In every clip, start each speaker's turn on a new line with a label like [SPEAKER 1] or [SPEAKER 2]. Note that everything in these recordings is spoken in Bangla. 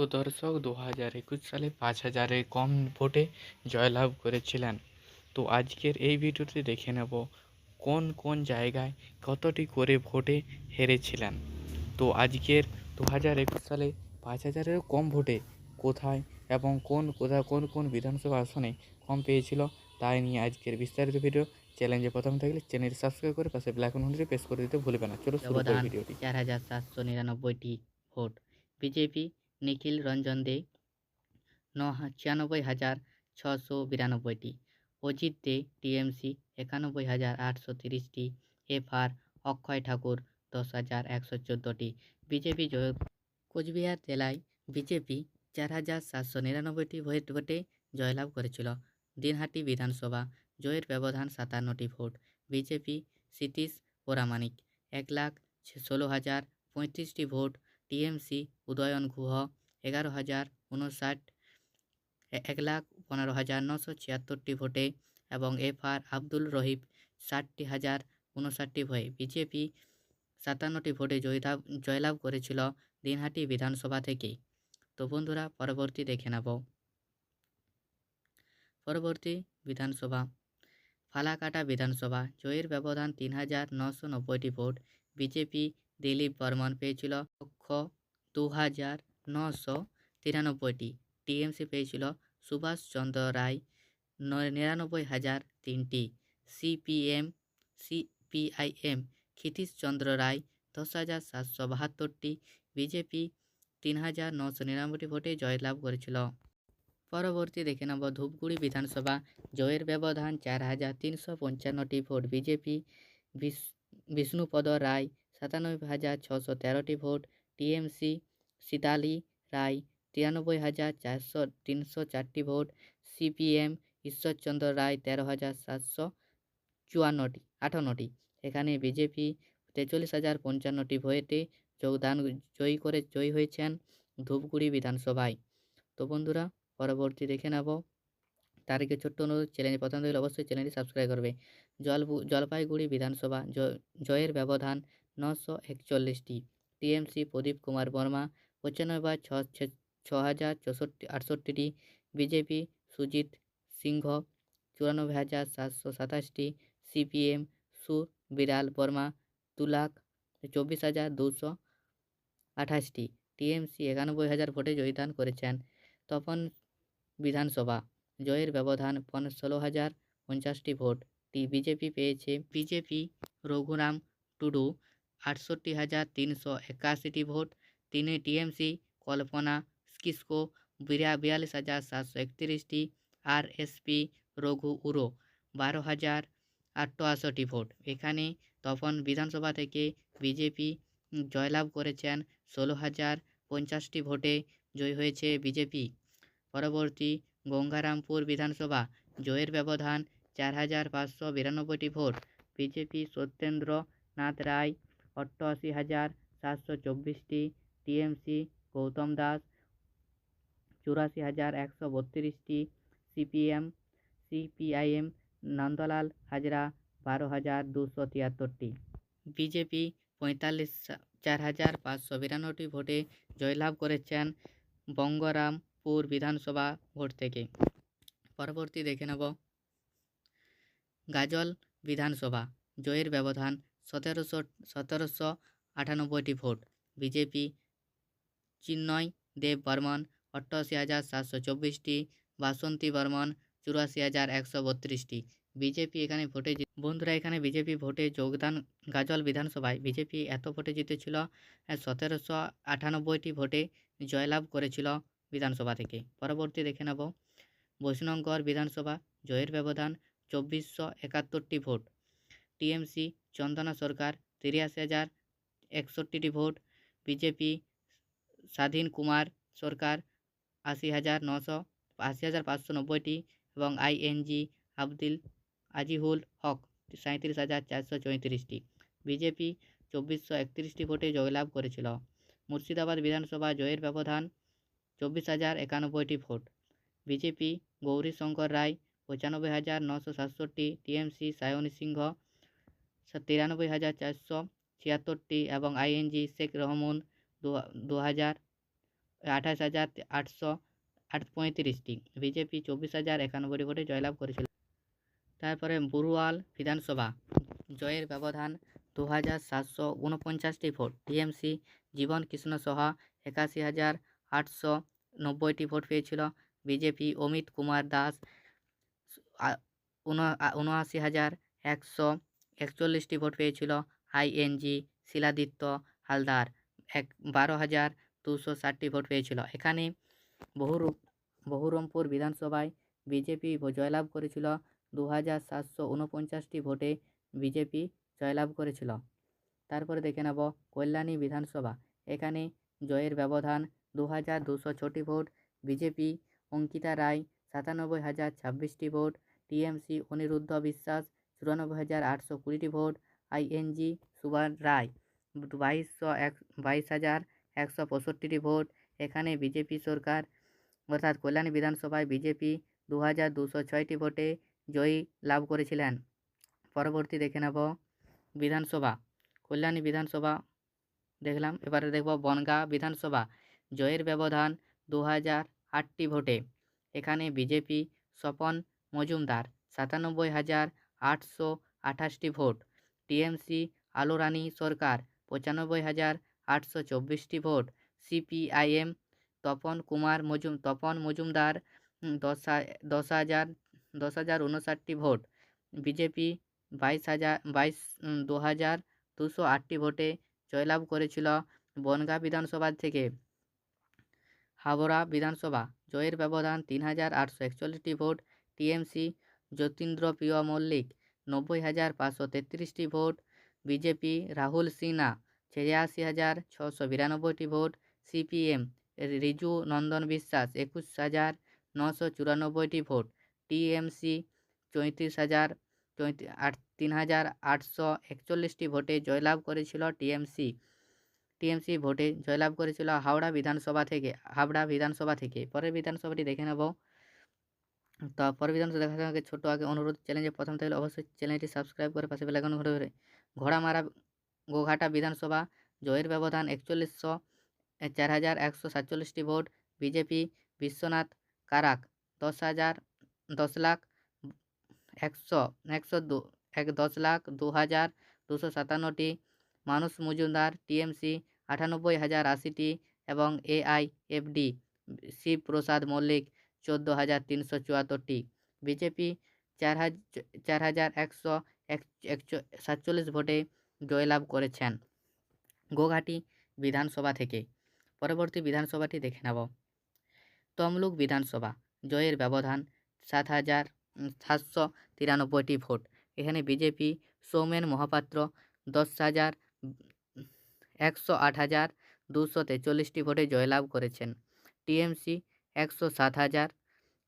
[SPEAKER 1] তো দর্শক দু হাজার একুশ সালে পাঁচ হাজারের কম ভোটে জয়লাভ করেছিলেন। তো আজকের এই ভিডিওটি দেখে নেব কোন কোন জায়গায় কতটি করে ভোটে হেরেছিলেন? তো আজকের দু হাজার একুশ সালে পাঁচ হাজারেরও কম ভোটে কোথায় এবং কোন কোথায় কোন কোন বিধানসভা আসনে কম পেয়েছিল তাই নিয়ে আজকের বিস্তারিত ভিডিও। চ্যালেঞ্জে প্রথম থাকলে চ্যানেলটি সাবস্ক্রাইব করে পাশে ব্ল্যাক ঘন্টি প্রেস করে দিতে ভুলবে না। চলো শুরু করি ভিডিওটি।
[SPEAKER 2] চার হাজার সাতশো নিরানব্বইটি ভোট। বিজেপি নিখিল রঞ্জন দে ন ছিয়ানব্বই হাজার ছশো বিরানব্বইটি। অজিত দে, টিএমসি, একানব্বই হাজার আটশো তিরিশটি। এফআর অক্ষয় ঠাকুর, দশ হাজার একশো চোদ্দোটি। বিজেপি জয় কোচবিহার জেলায় বিজেপি চার হাজার সাতশো নিরানব্বইটি ভোট, ভোটে জয়লাভ করেছিল। দিনহাটি বিধানসভা, জয়ের ব্যবধান সাতান্নটি ভোট। বিজেপি সতীশ পোরামানিক এক লাখ ষোলো হাজার পঁয়ত্রিশটি ভোট। টিএমসি উদয়ন গুহ এগারো হাজার উনষাট এক লাখ পনেরো হাজার নশো ছিয়াত্তরটি ভোটে এবং এফআর আব্দুল রহিব ষাটটি হাজার উনষাটটি ভয়ে বিজেপি সাতান্নটি ভোটে জয়লাভ জয়লাভ করেছিল দিনহাটি বিধানসভা থেকে। তো বন্ধুরা, পরবর্তী দেখে নেব। পরবর্তী বিধানসভা। ফালাকাটা বিধানসভা। জয়ের ব্যবধান তিন হাজার নশো নব্বইটি ভোট। বিজেপি দিলীপ বর্মন পেয়েছিল লক্ষ দু হাজার নশো তিরানব্বইটি। টিএমসি পেয়েছিল সুভাষচন্দ্র রায় নিরানব্বই হাজার তিনটি। সিপিএম, সিপিআইএম ক্ষিতীশচন্দ্র রায় দশ হাজার সাতশো বাহাত্তরটি। বিজেপি তিন হাজার নশো নিরানব্বইটি ভোটে জয়লাভ করেছিল। পরবর্তী দেখে নেব ধূপগুড়ি বিধানসভা। জয়ের ব্যবধান চার হাজার তিনশো পঞ্চান্নটি ভোট। বিজেপি বিষ্ণুপদ রায় সাতানব্বই হাজার ছশো তেরোটি ভোট। টিএমসি সীতালি রায়, তিরানব্বই হাজার চারশো, তিনশো চারটি ভোট, সিপিএম ঈশ্বরচন্দ্র রায় তেরো হাজার সাতশো চুয়ান্নটি, আটান্নটি। এখানে বিজেপি তেচল্লিশ হাজার পঞ্চান্নটি ভোটে যোগদান জয়ী করে জয়ী হয়েছেন ধূপগুড়ি বিধানসভায়। তো বন্ধুরা, পরবর্তী দেখে নেব। তার আগে ছোট্ট অনুরোধ, চ্যানেল প্রথম থেকে অবশ্যই চ্যানেলটি সাবস্ক্রাইব করবে। জল জলপাইগুড়ি বিধানসভা জয়ের ব্যবধান নশো একচল্লিশটি। টিএমসি প্রদীপ কুমার বর্মা পঁচানব্বই ছ ছ- হাজার চৌষট্টি আটষট্টিটি বিজেপি, সুজিত সিংহ, চুরানব্বই হাজার সাতশো সাতাশটি সিপিএম, সু, বিড়াল, বর্মা দু লাখ চব্বিশ হাজার দুশো আঠাশটি। টিএমসি একানব্বই হাজার ভোটে জয়দান করেছেন তপন বিধানসভা। জয়ের ব্যবধান ষোলো হাজার পঞ্চাশটি ভোট। টি বিজেপি পেয়েছে বিজেপি, রঘুরাম টুডু, আটষট্টি হাজার তিনশো একাশিটি ভোট। তিনি টিএমসি কল্পনা কিসকো বিরা বিয়াল্লিশ হাজার সাতশো একত্রিশটি আর এসপি রঘু উরো বারো হাজার আটশোটি ভোট এখানে তপন বিধানসভা থেকে বিজেপি জয়লাভ করেছেন ষোলো হাজার পঞ্চাশটি ভোটে জয় হয়েছে বিজেপি। পরবর্তী গঙ্গারামপুর বিধানসভা জয়ের ব্যবধান চার হাজার পাঁচশো বিরানব্বইটি ভোট। বিজেপি সত্যেন্দ্র নাথ রায় অষ্টআশি হাজার সাতশো চব্বিশটি টিএমসি, গৌতম দাস, চুরাশি হাজার একশো বত্রিশটি সিপিএম, সিপিআইএম, নন্দলাল হাজরা বারো হাজার দুশো তিয়াত্তরটি। বিজেপি পঁয়তাল্লিশ চার হাজার পাঁচশো বিরানব্বইটি ভোটে জয়লাভ করেছেন বঙ্গরামপুর বিধানসভা ভোট থেকে। পরবর্তী দেখে নেব। গাজল বিধানসভা, জয়ের ব্যবধান সতেরোশো সতেরোশো আটানব্বইটি ভোট। বিজেপি চিন্ময়, দেব বর্মন অষ্টআশি হাজার সাতশো চব্বিশটি, বাসন্তী বর্মন, চুরাশি হাজার একশো বত্রিশটি। বিজেপি এখানে ভোটে বন্ধুরা, এখানে বিজেপি ভোটে যোগদান গাজল বিধানসভায়। বিজেপি এত ভোটে জিতেছিল সতেরোশো আটানব্বইটি ভোটে জয়লাভ করেছিল বিধানসভা থেকে। পরবর্তী দেখে নেব। বৈষ্ণবগড় বিধানসভা, জয়ের ব্যবধান চব্বিশশো একাত্তরটি ভোট। টিএমসি, চন্দনা সরকার, তিরাশি হাজার একষট্টিটি ভোট। বিজেপি স্বাধীন কুমার সরকার আশি হাজার নশো, আশি হাজার পাঁচশো নব্বইটি এবং আইএনজি আব্দুল আজিহুল হক সাঁত্রিশ হাজার চারশো চৌত্রিশটি। বিজেপি চব্বিশশো একত্রিশটি ভোটে জয়লাভ করেছিল। মুর্শিদাবাদ বিধানসভা জয়ের ব্যবধান চব্বিশ হাজার একানব্বইটি ভোট। বিজেপি গৌরীশঙ্কর রায় পঁচানব্বই হাজার নশো সাতষট্টি, টিএমসি সায়নী সিংহ তিরানব্বই হাজার চারশো ছিয়াত্তরটি এবং আইএনজি শেখ রহমান দু হাজার আঠাশ হাজার আটশো আট পঁয়ত্রিশটি বিজেপি চব্বিশ হাজার একানব্বই ভোটে জয়লাভ করেছিল তারপরে বড়ুয়াল বিধানসভা জয়ের ব্যবধান দু হাজার সাতশো উনপঞ্চাশটি ভোট টিএমসি জীবন কৃষ্ণ সাহা একাশি হাজার আটশো নব্বইটি ভোট পেয়েছিল বিজেপি অমিত কুমার দাস উনআশি হাজার একশো একচল্লিশটি ভোট পেয়েছিল আইএনজি শিলাদিত্য হালদার এক বারো হাজার দুশো ষাটটি ভোট পেয়েছিল। এখানে বহুরূ, বহুরমপুর বিধানসভায় বিজেপি জয়লাভ করেছিল। দু হাজার সাতশো উনপঞ্চাশটি ভোটে বিজেপি জয়লাভ করেছিল। তারপরে দেখে নেব কল্যাণী বিধানসভা। এখানে জয়ের ব্যবধান দু হাজার দুশো ছটি ভোট, বিজেপি অঙ্কিতা রায় সাতানব্বই হাজার ছাব্বিশটি ভোট, টিএমসি অনিরুদ্ধ বিশ্বাস চুরানব্বই হাজার আটশো কুড়িটি ভোট, আইএনজি সুভাষ রায় বাইশশো এক, বাইশ হাজার, একশো পঁয়ষট্টিটি ভোট। এখানে বিজেপি সরকার, অর্থাৎ কল্যাণী বিধানসভায় বিজেপি দু হাজার দুশো ছয়টি ভোটে জয়ী লাভ করেছিলেন। পরবর্তী দেখে নেব বিধানসভা। কল্যাণী বিধানসভা দেখলাম, এবারে দেখব বনগাঁ বিধানসভা। জয়ের ব্যবধান দু হাজার আটটি ভোটে। এখানে বিজেপি স্বপন মজুমদার, সাতানব্বই হাজার আটশো আঠাশটি ভোট। টিএমসি আলোরানী সরকার পঁচানব্বই হাজার আটশো চব্বিশটি ভোট। সিপিআইএম তপন কুমার মজুম, তপন মজুমদার দশ দশ হাজার দশ হাজার উনষাটটি ভোট। বিজেপি বাইশ হাজার, বাইশ দু হাজার দুশো আটটি ভোটে জয়লাভ করেছিল বনগাঁ বিধানসভা থেকে। হাবড়া বিধানসভা জয়ের ব্যবধান তিন হাজার আটশো একচল্লিশটি ভোট। টিএমসি যতীন্দ্র প্রিয় মল্লিক নব্বই হাজার পাঁচশো তেত্রিশটি ভোট। বিজেপি, রাহুল সিনহা, ছিয়াশি হাজার ছশো বিরানব্বইটি ভোট, সিপিএম, রিজু নন্দন বিশ্বাস, একুশ হাজার নশো চুরানব্বইটি ভোট, টিএমসি, চৌত্রিশ হাজার আট, তিন হাজার আটশো একচল্লিশটি ভোটে জয়লাভ করেছিল টিএমসি। টিএমসি ভোটে জয়লাভ করেছিল হাওড়া বিধানসভা থেকে হাবড়া বিধানসভা থেকে। পরের বিধানসভাটি দেখে নেব। তো পরের বিধানসভা দেখার আগে ছোট্ট আগে অনুরোধ চ্যানেলে প্রথম থাকলে অবশ্যই চ্যানেলটি সাবস্ক্রাইব করে পাশে ঘুরে ঘুরে ঘোড়ামারা গোঘাটা বিধানসভা জয়ের ব্যবধান একচল্লিশশো চার হাজার একশো সাতচল্লিশটি ভোট। বিজেপি বিশ্বনাথ কারাক দশ হাজার দশ লাখ একশো একশো দু এক দশ লাখ দু হাজার দুশো সাতান্নটি। মানুষ মজুমদার, টিএমসি আটানব্বই হাজার আশিটি এবং এআইএফডি শিবপ্রসাদ মল্লিক চোদ্দ হাজার তিনশো চুয়াত্তরটি। বিজেপি চার হাজার চার হাজার একশো সাতচল্লিশ ভোটে জয়লাভ করেছেন গোঘাটি বিধানসভা থেকে। পরবর্তী বিধানসভাটি দেখে নেব। তমলুক বিধানসভা, জয়ের ব্যবধান সাত হাজার সাতশো তিরানব্বইটি ভোট। এখানে বিজেপি সৌমেন মহাপাত্র দশ হাজার একশো আট হাজার দুশো তেচল্লিশটি ভোটে জয়লাভ করেছেন। টিএমসি একশো সাত হাজার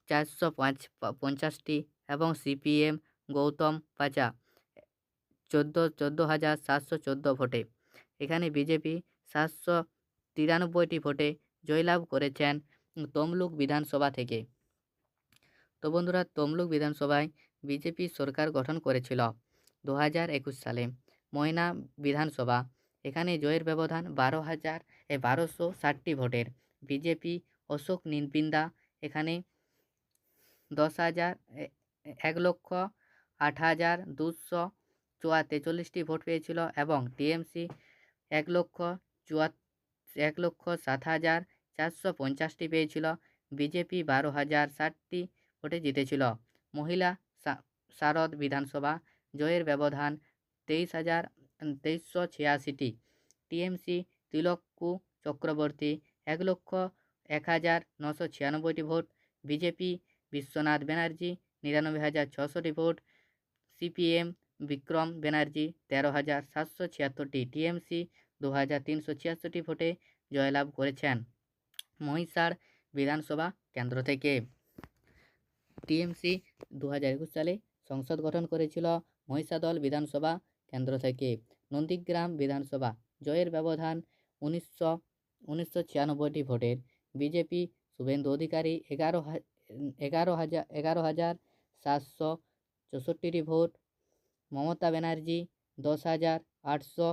[SPEAKER 2] চারশো পাঁচ, পঞ্চাশটি এবং সিপিএম গৌতম পাচা চোদ্দ চোদ্দ হাজার সাতশো চোদ্দ ভোটে। এখানে বিজেপি সাতশো তিরানব্বইটি ভোটে জয়লাভ করেছেন তমলুক বিধানসভা থেকে। তো বন্ধুরা, তমলুক বিধানসভায় বিজেপি সরকার গঠন করেছিল দু হাজার একুশ সালে, ময়না বিধানসভা। এখানে জয়ের ব্যবধান বারো হাজার এ বারোশো ষাটটি ভোটের। বিজেপি অশোক নিনপিন্দা এখানে দশ হাজার এক লক্ষ আট হাজার দুশো চুয়া তেচল্লিশটি ভোট পেয়েছিল এবং টিএমসি এক লক্ষ চুয়া এক লক্ষ সাত হাজার চারশো পঞ্চাশটি পেয়েছিল। বিজেপি বারো হাজার ষাটটি ভোটে জিতেছিল। মহিলা শারদ বিধানসভা জয়ের ব্যবধান তেইশ হাজার তেইশশো ছিয়াশিটি। টিএমসি তিলক্কু চক্রবর্তী এক লক্ষ এক হাজার নশো ছিয়ানব্বইটি ভোট। বিজেপি বিশ্বনাথ ব্যানার্জি নিরানব্বই হাজার ছশোটি ভোট। সিপিএম বিক্রম ব্যানার্জি তেরো হাজার সাতশো ছিয়াত্তরটি টিএমসি, দু হাজার তিনশো ছিয়াত্তরটি ভোটে জয়লাভ করেছেন মহিষার বিধানসভা কেন্দ্র থেকে। টিএমসি দু হাজার একুশ সালে সংসদ গঠন করেছিল মহিষাদল বিধানসভা কেন্দ্র থেকে। নন্দীগ্রাম বিধানসভা জয়ের ব্যবধান উনিশশো উনিশশো ছিয়ানব্বইটি ভোটের। বিজেপি শুভেন্দু অধিকারী এগারো এগারো হাজার এগারো হাজার সাতশো চৌষট্টিটি ভোট মমতা ব্যানার্জি দশ হাজার আটশো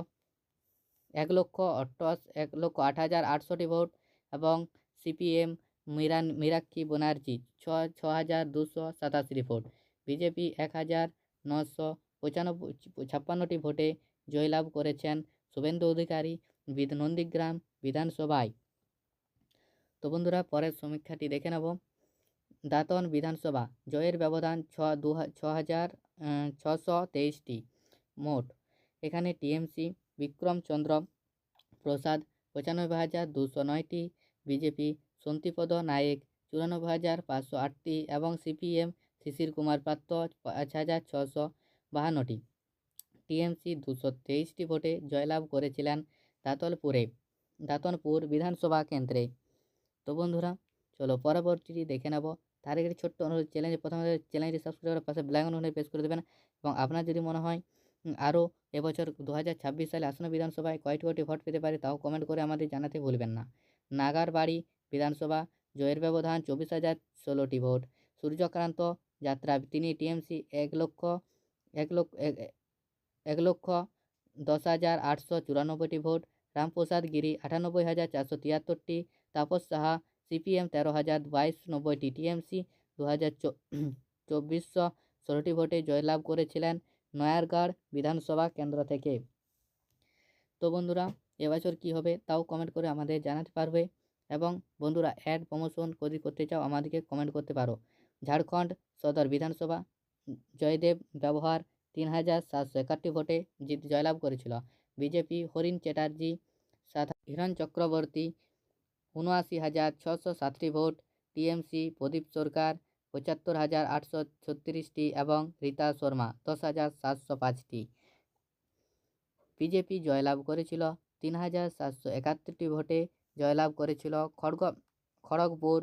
[SPEAKER 2] এক লক্ষ অষ্টআশ এক লক্ষ আট হাজার আটশোটি ভোট এবং সিপিএম মিরান মীনাক্ষী ব্যানার্জি ছ ছ হাজার দুশো সাতাশি ভোট। বিজেপি এক হাজার নশো পঁচানব্বই, ছাপ্পান্নটি ভোটে জয়লাভ করেছেন শুভেন্দু অধিকারী নন্দীগ্রাম বিধানসভায়। তো বন্ধুরা, পরের সমীক্ষাটি দেখে নেব। দাঁতন বিধানসভা, জয়ের ব্যবধান ছ দু ছ হাজার ছশো তেইশটি। মোট, এখানে টিএমসি বিক্রমচন্দ্র প্রসাদ, পঁচানব্বই হাজার দুশো নয়টি, বিজেপি, সন্তিপদ নায়েক, চুরানব্বই হাজার পাঁচশো আটটি এবং সিপিএম, শিশির কুমার পাত্র, পাঁচ হাজার ছশো বাহান্নটি। টিএমসি দুশো তেইশটি ভোটে জয়লাভ করেছিলেন দাতলপুরে, দাতনপুর বিধানসভা কেন্দ্রে। তো বন্ধুরা, চলো পরবর্তীটি দেখে নেব তার একটি ছোট্ট অনুরোধ চ্যানেল প্রথমে চ্যানেলটি সাবস্ক্রাইব করার পাশে ব্ল্যাক অনুরোধ প্রেস করে দেবেন এবং আপনার যদি মনে হয় আরও এবছর দু হাজার ছাব্বিশ সালে আসন্ন বিধানসভায় কয়টি কয়টি ভোট পেতে পারে তাও কমেন্ট করে আমাদের জানাতে ভুলবেন না। নাগারবাড়ি বিধানসভা জয়ের ব্যবধান চব্বিশ হাজার ষোলোটি ভোট। সূর্যকান্ত যাত্রা, তিনি টিএমসি এক লক্ষ এক লক্ষ এক লক্ষ দশ হাজার আটশো চুরানব্বইটি ভোট। রামপ্রসাদ গিরি আটানব্বই হাজার চারশো তিয়াত্তরটি। তাপস সাহা সিপিএম তেরো হাজার বাইশ নব্বইটি টিএমসি দু হাজার চব্বিশশো ষোলোটি ভোটে জয়লাভ করেছিলেন নয়ারগড় বিধানসভা কেন্দ্র থেকে। তো বন্ধুরা, এবছর কী হবে তাও কমেন্ট করে আমাদের জানাতে পারবে এবং বন্ধুরা অ্যাড প্রমোশন যদি করতে চাও আমাদেরকে কমেন্ট করতে পারো। ঝাড়খণ্ড সদর বিধানসভা, জয়দেব ব্যবহার তিন হাজার সাতশো একাত্তর ভোটে জিত, জয়লাভ করেছিল। বিজেপি হরিণ চ্যাটার্জি সাত হিরণ চক্রবর্তী উনআশি হাজার ছশো সাতটি ভোট, টিএমসি, প্রদীপ সরকার, পঁচাত্তর হাজার আটশো ছত্রিশটি এবং রীতা শর্মা, দশ হাজার সাতশো পাঁচটি। বিজেপি জয়লাভ করেছিল তিন হাজার সাতশো একাত্তরটি ভোটে, জয়লাভ করেছিল খড়গ খড়গপুর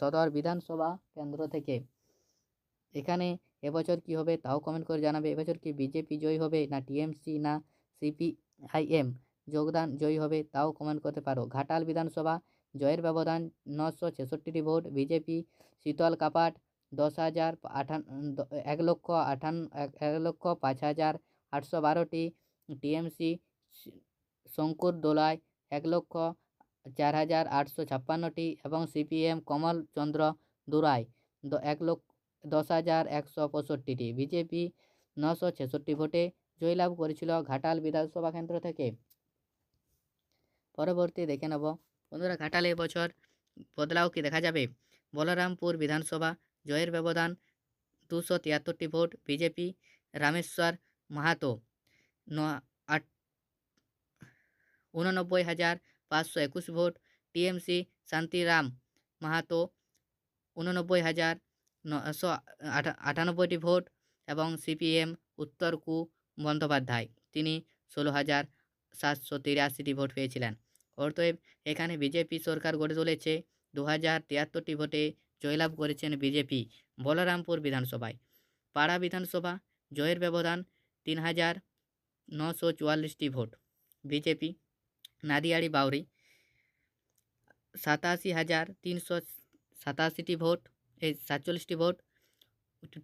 [SPEAKER 2] সদর বিধানসভা কেন্দ্র থেকে। এখানে এবছর কি হবে তাও কমেন্ট করে জানাবে, এবছর কি বিজেপি জয়ী হবে না টিএমসি না সিপিআইএম? যোগদান জয়ী হবে, তাও কমেন্ট করতে পারো। ঘাটাল বিধানসভা, জয়ের ব্যবধান নশো ছেষট্টিটি ভোট। বিজেপি, শীতল কাপাট, দশ হাজার আঠান, এক লক্ষ আঠান, এক লক্ষ পাঁচ হাজার আটশো বারোটি। টিএমসি, শঙ্কুর দোলায় এক লক্ষ চার হাজার আটশো ছাপ্পান্নটি এবং সিপিএম কমল চন্দ্র দুরাই এক লক্ষ, দশ হাজার একশো পঁয়ষট্টিটি। বিজেপি, নশো ছেষট্টি ভোটে জয়লাভ করেছিল ঘাটাল বিধানসভা কেন্দ্র থেকে। পরবর্তী দেখে নেব। বন্ধুরা, ঘাটালে এবছর বদলাও কি দেখা যাবে? বলরামপুর বিধানসভা, জয়ের ব্যবধান দুশো তিয়াত্তরটি ভোট, বিজেপি, রামেশ্বর মাহাতো ন আট উননব্বই হাজার পাঁচশো একুশ ভোট, টিএমসি শান্তিরাম মাহাতো উননব্বই হাজার নশো আটা- আটানব্বইটি ভোট এবং সিপিএম উত্তর কু বন্দ্যোপাধ্যায়। তিনি ষোলো হাজার সাতশো তিরাশিটি ভোট পেয়েছিলেন। অতএব এখানে বিজেপি সরকার গড়ে তুলেছে। দু হাজার তিয়াত্তরটি ভোটে জয়লাভ করেছেন বিজেপি, বলরামপুর বিধানসভায়। পাড়া বিধানসভা, জয়ের ব্যবধান তিন হাজার নশো চুয়াল্লিশটি ভোট। বিজেপি, নাদিয়াড়ি বাউরি সাতাশি হাজার তিনশো সাতাশিটি ভোট, এই সাতচল্লিশটি ভোট।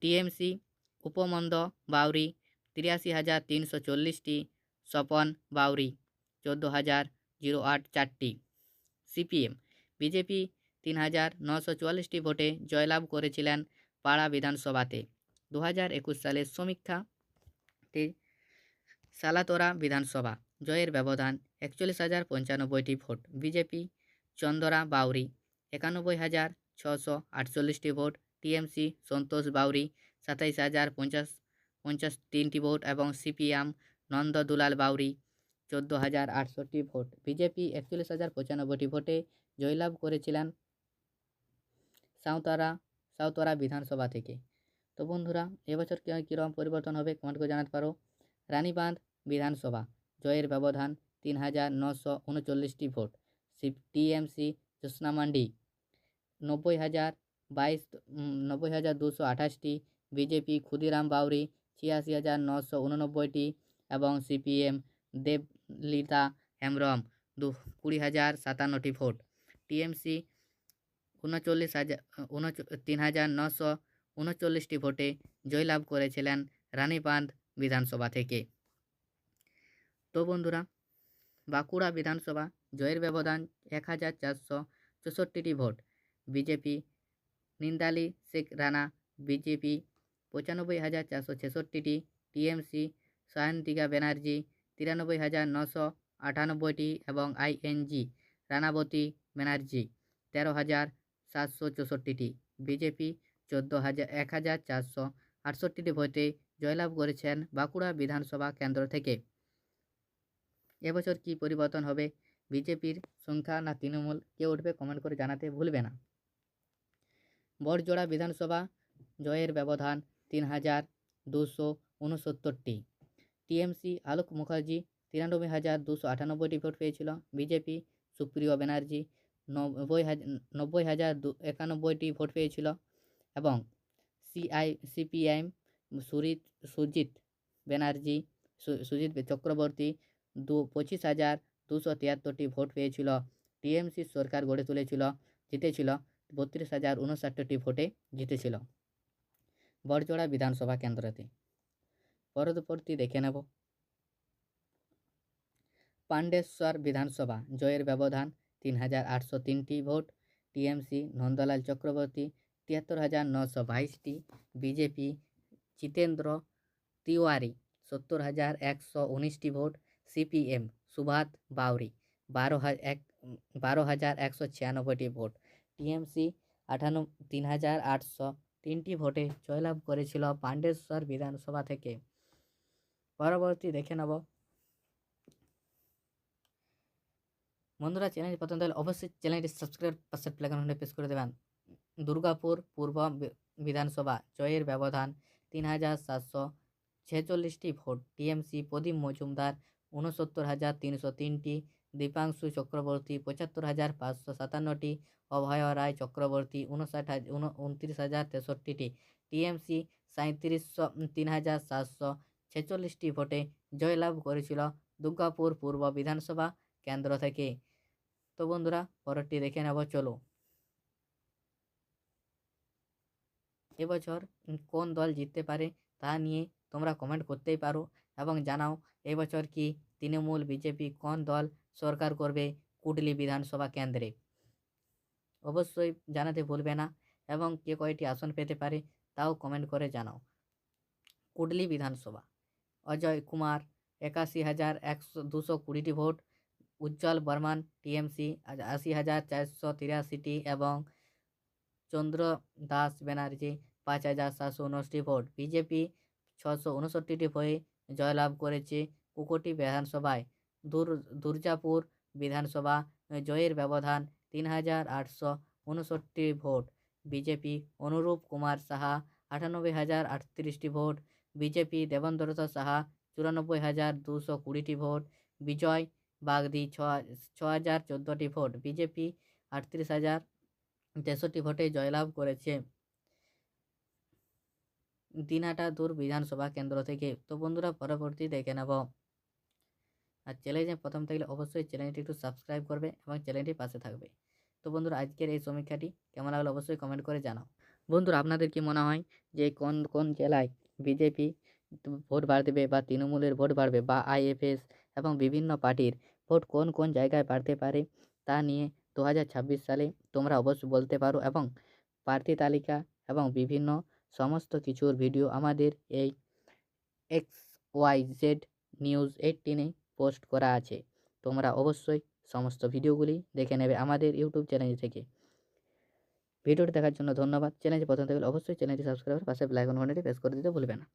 [SPEAKER 2] টিএমসি, উপমন্দ বাউরি তিরাশি হাজার তিনশো চল্লিশটি। স্বপন বাউরি চোদ্দ হাজার জিরো আট চারটি সিপিএম। বিজেপি তিন হাজার নশো চুয়াল্লিশটি ভোটে জয়লাভ করেছিলেন পাড়া বিধানসভাতে। দু হাজার একুশ সালের সমীক্ষাতে সালাতোরা বিধানসভা, জয়ের ব্যবধান একচল্লিশ হাজার পঞ্চানব্বইটি ভোট। বিজেপি চন্দরা বাউরি, একানব্বই হাজার ছশো আটচল্লিশটি ভোট। টিএমসি সন্তোষ বাউরি, সাতাইশ হাজার পঞ্চাশ পঞ্চাশ তিনটি ভোট। এবং সিপিএম নন্দ দুলাল বাউরি চোদ্দ হাজার আটষট্টি ভোট। বিজেপি একচল্লিশ হাজার পঁচানব্বইটি ভোটে জয়লাভ করেছিলেন সাঁওতারা সাঁওতারা বিধানসভা থেকে। তো বন্ধুরা, এবছর কী কীরকম পরিবর্তন হবে কমেন্ট করে জানাতে পারো। রানীবাঁধ বিধানসভা, জয়ের ব্যবধান তিন হাজার নশো উনচল্লিশটি ভোট। টিএমসি জ্যোৎস্না মান্ডি, নব্বই হাজার বাইশ নব্বই হাজার দুশো আঠাশটি। বিজেপি ক্ষুদিরাম বাউরি, ছিয়াশি হাজার নশো উননব্বইটি এবং সিপিএম দেবলিতা হেমব্রম দু কুড়ি হাজার সাতান্নটি ভোট। টিএমসি উনচল্লিশ হাজার তিন হাজার নশো উনচল্লিশটি ভোটে জয়লাভ করেছিলেন রানীবাঁধ বিধানসভা থেকে। তো বন্ধুরা, বাঁকুড়া বিধানসভা জয়ের ব্যবধান এক হাজার চারশো চৌষট্টিটি ভোট। বিজেপি নিন্দালি শেখ রানা, বিজেপি পঁচানব্বই হাজার চারশো ছেষট্টিটি, টিএমসি সায়ন্তিকা ব্যানার্জি তিরানব্বই হাজার নশো আটানব্বইটি এবং আইএনজি রানাবতী ব্যানার্জি তেরো হাজার সাতশো চৌষট্টিটি। বিজেপি চোদ্দ হাজার, এক হাজার চারশো আটষট্টিটি ভোটে জয়লাভ করেছেন বাঁকুড়া বিধানসভা কেন্দ্র থেকে। এবছর কী পরিবর্তন হবে? বিজেপির সংখ্যা না তৃণমূল? কে উঠবে কমেন্ট করে জানাতে ভুলবে না। বড়জোড়া বিধানসভা জয়ের ব্যবধান তিন হাজার দুশো উনসত্তরটি। টিএমসি, আলোক মুখার্জি, তিরানব্বই হাজার দুশো আটানব্বইটি ভোট পেয়েছিল। বিজেপি, সুপ্রিয় ব্যানার্জি নব্বই হাজার নব্বই হাজার দু একানব্বইটি ভোট পেয়েছিল এবং সিআই সিপিআইএম সুরিত, সুজিত ব্যানার্জি সুজিত চক্রবর্তী দু, পঁচিশ হাজার দুশো তিয়াত্তরটি ভোট পেয়েছিল। টিএমসি সরকার গড়ে তুলেছিল, জিতেছিল, বত্রিশ হাজার উনষাটটি ভোটে জিতেছিল। বড়জোড়া বিধানসভা কেন্দ্রতে পরবর্তী দেখে নেব। পাণ্ডেশ্বর বিধানসভা, জয়ের ব্যবধান তিন হাজার আটশো তিনটি ভোট, টিএমসি, নন্দলাল চক্রবর্তী তিয়াত্তর হাজার নশো বাইশটি, বিজেপি, জিতেন্দ্র তিওয়ারি সত্তর হাজার একশো উনিশটি ভোট, সিপিএম সুভাত বাউরি বারো এক, বারো হাজার একশো ছিয়ানব্বইটি ভোট, টিএমসি আঠান্ন তিন হাজার আটশো তিনটি ভোটে জয়লাভ করেছিল পাণ্ডেশ্বর বিধানসভা থেকে। পরবর্তী দেখে নেব। বন্ধুরা চ্যানেল প্রথম তাহলে অবশ্যই চ্যানেলটি সাবস্ক্রাইব পাশের প্লেগানে প্রেস করে দেবেন। দুর্গাপুর পূর্ব বিধানসভা জয়ের ব্যবধান তিন হাজার সাতশো ছেচল্লিশটি ভোট। টিএমসি প্রদীপ মজুমদার ঊনসত্তর হাজার তিনশো তিনটি, দীপাংশু চক্রবর্তী পঁচাত্তর হাজার পাঁচশো সাতান্নটি, অভয় রায় চক্রবর্তী উনষাট হাজার উনত্রিশ হাজার তেষট্টিটি। টিএমসি সাঁত্রিশশো তিন হাজার সাতশো ছেচল্লিশটি ভোটে জয়লাভ করেছিল দুর্গাপুর পূর্ব বিধানসভা কেন্দ্র থেকে। তো বন্ধুরা, পরেরটি দেখে নেব, চলো। এবছর কোন দল জিততে পারে তা নিয়ে তোমরা কমেন্ট করতেই পারো এবং জানাও এবছর কি তৃণমূল, বিজেপি কোন দল সরকার করবে কুটলি বিধানসভা কেন্দ্রে। অবশ্যই জানাতে ভুলবে না এবং কে কয়টি আসন পেতে পারে তাও কমেন্ট করে জানাও। কুটলি বিধানসভা। অজয় কুমার, একাশি হাজার একশো দুশো কুড়িটি ভোট, উজ্জ্বল বর্মান, টিএমসি আশি হাজার চারশো তিরাশিটি এবং চন্দ্র দাস ব্যানার্জি, পাঁচ হাজার সাতশো উনষটি ভোট। বিজেপি ছশো উনষট্টিটি ভয়ে জয়লাভ করেছে কুকটি বিধানসভায়। দূর, দুর্জাপুর বিধানসভা জয়ের ব্যবধান তিন হাজার আটশো উনষট্টি ভোট। বিজেপি অনুরূপ কুমার সাহা আটানব্বই হাজার আটত্রিশটি ভোট বিজেপি দেবেন্দ্রত সাহা চুরানব্বই হাজার দুশো কুড়িটি ভোট, বিজয় বাগদি ছ ছ হাজার চোদ্দোটি ভোট, বিজেপি আটত্রিশ হাজার তেষট্টি ভোটে জয়লাভ করেছে। দিনহাটা দূর বিধানসভা কেন্দ্র থেকে। তো বন্ধুরা, পরবর্তী দেখে নেব। আর চ্যানেলে প্রথম থাকলে অবশ্যই চ্যানেলটি একটু সাবস্ক্রাইব করবে এবং চ্যানেলটির পাশে থাকবে। তো বন্ধুরা, আজকের এই সমীক্ষাটি কেমন লাগল অবশ্যই কমেন্ট করে জানাও। বন্ধুরা, আপনাদের কি মনে হয় যে কোন কোন জেলায় বিজেপি ভোট বাড় দেবে বা তৃণমূলের ভোট বাড়বে বা আইএফএস এবং বিভিন্ন পার্টির ভোট কোন কোন জায়গায় বাড়তে পারে তা নিয়ে দু হাজার ছাব্বিশ সালে তোমরা অবশ্যই বলতে পারো এবং প্রার্থী তালিকা এবং বিভিন্ন সমস্ত কিছুর ভিডিও আমাদের এই এক্স ওয়াই জেড নিউজ এইটিনে পোস্ট করা আছে। তোমরা অবশ্যই সমস্ত ভিডিওগুলি দেখে নেবে আমাদের ইউটিউব চ্যানেল থেকে। ভিডিওটি দেখার জন্য ধন্যবাদ চ্যানেলটি প্রথম থেকে অবশ্যই চ্যানেলটি সাবস্ক্রাইব করে পাশে ব্ল্যাক ঘন্টাটি প্রেস করে দিতে ভুলবে না.